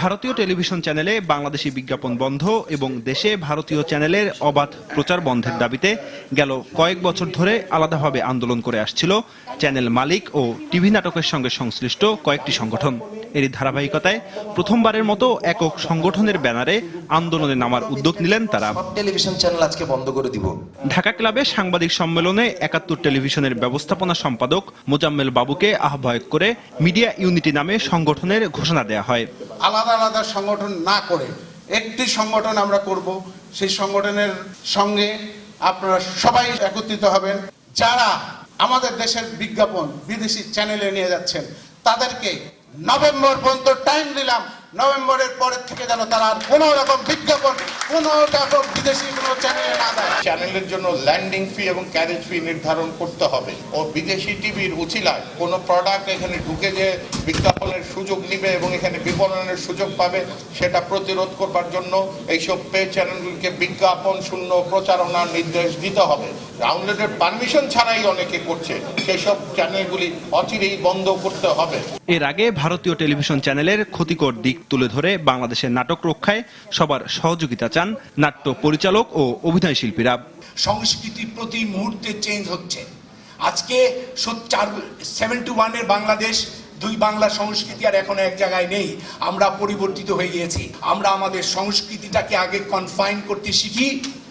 ভারতীয় টেলিভিশন চ্যানেলে বাংলাদেশি বিজ্ঞাপন বন্ধ এবং দেশে ভারতীয় চ্যানেলের অবাধ প্রচার বন্ধের দাবিতে গেল কয়েক বছর ধরে আলাদাভাবে আন্দোলন করে আসছিল চ্যানেল মালিক ও টিভি নাটকের সঙ্গে সংশ্লিষ্ট কয়েকটি সংগঠন। এরই ধারাবাহিকতায় প্রথমবারের মতো একক সংগঠনের ব্যানারে আন্দোলনে নামার উদ্যোগ নিলেন তারা। টেলিভিশন চ্যানেল আজকে বন্ধ করে দিব। ঢাকা ক্লাবে সাংবাদিক সম্মেলনে একাত্তর টেলিভিশনের ব্যবস্থাপনা সম্পাদক মোজাম্মেল বাবুকে আহ্বায়ক করে মিডিয়া ইউনিটি নামে সংগঠনের ঘোষণা দেয়া হয়। আলাদা আলাদা সংগঠন না করে একটি সংগঠন আমরা করব। সেই সংগঠনের সঙ্গে আপনারা সবাই একত্রিত হবেন। যারা আমাদের দেশের বিজ্ঞাপন বিদেশি চ্যানেলে নিয়ে যাচ্ছেন, তাদেরকে নভেম্বর পর্যন্ত টাইম দিলাম। নভেম্বরের পরের থেকে যেন তারা আর কোনো রকম বিজ্ঞাপন, কোনো রকম বিদেশি চ্যানেলের জন্য ল্যান্ডিং ফি এবং ক্যারেজ ফি নির্ধারণ করতে হবে। ও বিদেশি টিভির উচিলায় কোনো প্রোডাক্ট এখানে ঢুকে যে বিজ্ঞাপনের সুযোগ নিবে এবং এখানে বিপণনের সুযোগ পাবে, সেটা প্রতিরোধ করবার জন্য এইসব পে চ্যানেলগুলিকে বিজ্ঞাপন, শূন্য প্রচারণার নির্দেশ দিতে হবে। আউটলেটের পারমিশন ছাড়াই অনেকে করছে, সেসব চ্যানেলগুলি অচিরেই বন্ধ করতে হবে। এর আগে ভারতীয় টেলিভিশন চ্যানেলের ক্ষতিকর দিক তুলে ধরে বাংলাদেশের নাটক রক্ষায় সবার সহযোগিতা চান নাট্য পরিচালক ও অভিনয় শিল্পীরা সংস্কৃতি প্রতি মুহূর্তে চেঞ্জ হচ্ছে। আজকে চার সেভেন্টি ওয়ানের বাংলাদেশ, দুই বাংলা সংস্কৃতি আর এখন এক জায়গায় নেই। আমরা পরিবর্তিত হয়ে গিয়েছি। আমরা আমাদের সংস্কৃতিটাকে আগে কনফাইন করতে শিখি।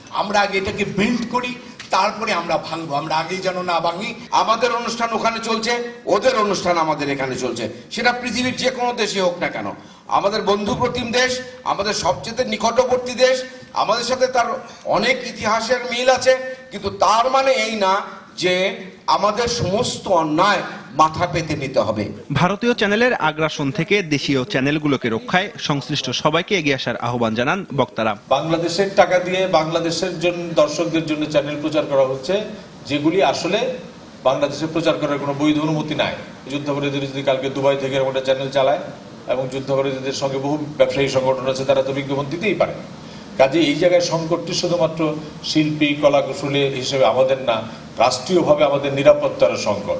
আমরা আগে এটাকে বিল্ড করি। তারপরে আমরা ভাঙবো। আমরা আগেই যেন না ভাঙি। আমাদের অনুষ্ঠান ওখানে চলছে, ওদের অনুষ্ঠান আমাদের এখানে চলছে। সেটা পৃথিবীর যে কোনো দেশে হোক না কেন। আমাদের বন্ধু প্রতিম দেশ, আমাদের সবচেয়ে নিকটবর্তী দেশ, আমাদের সাথে তার অনেক ইতিহাসের মিল আছে, কিন্তু তার মানে এই না যে আমাদের সমস্ত অন্যায় মাথা পেতে নিতে হবে। ভারতীয় চ্যানেলের আগ্রাসন থেকে দেশীয় চ্যানেলগুলোকে রক্ষায় সংশ্লিষ্ট সবাইকে এগিয়ে আসার আহ্বান জানান বক্তারা। বাংলাদেশের টাকা দিয়ে বাংলাদেশের জন্য দর্শকদের জন্য চ্যানেল প্রচার করা হচ্ছে যেগুলি আসলে বাংলাদেশে প্রচার করার কোনো বৈধ অনুমতি নাই। যুদ্ধাপরাধীরা যদি কালকে দুবাই থেকে একটা চ্যানেল চালায় এবং যুদ্ধাপরাধীদের সঙ্গে বহু ব্যবসায়ী সংগঠন আছে তারা তো বিজ্ঞাপন দিতেই পারে। কাজে এই জায়গায় সংকটটি শুধুমাত্র শিল্পী কলা কুশলী হিসেবে আমাদের না, রাষ্ট্রীয়ভাবে আমাদের নিরাপত্তার সংকট।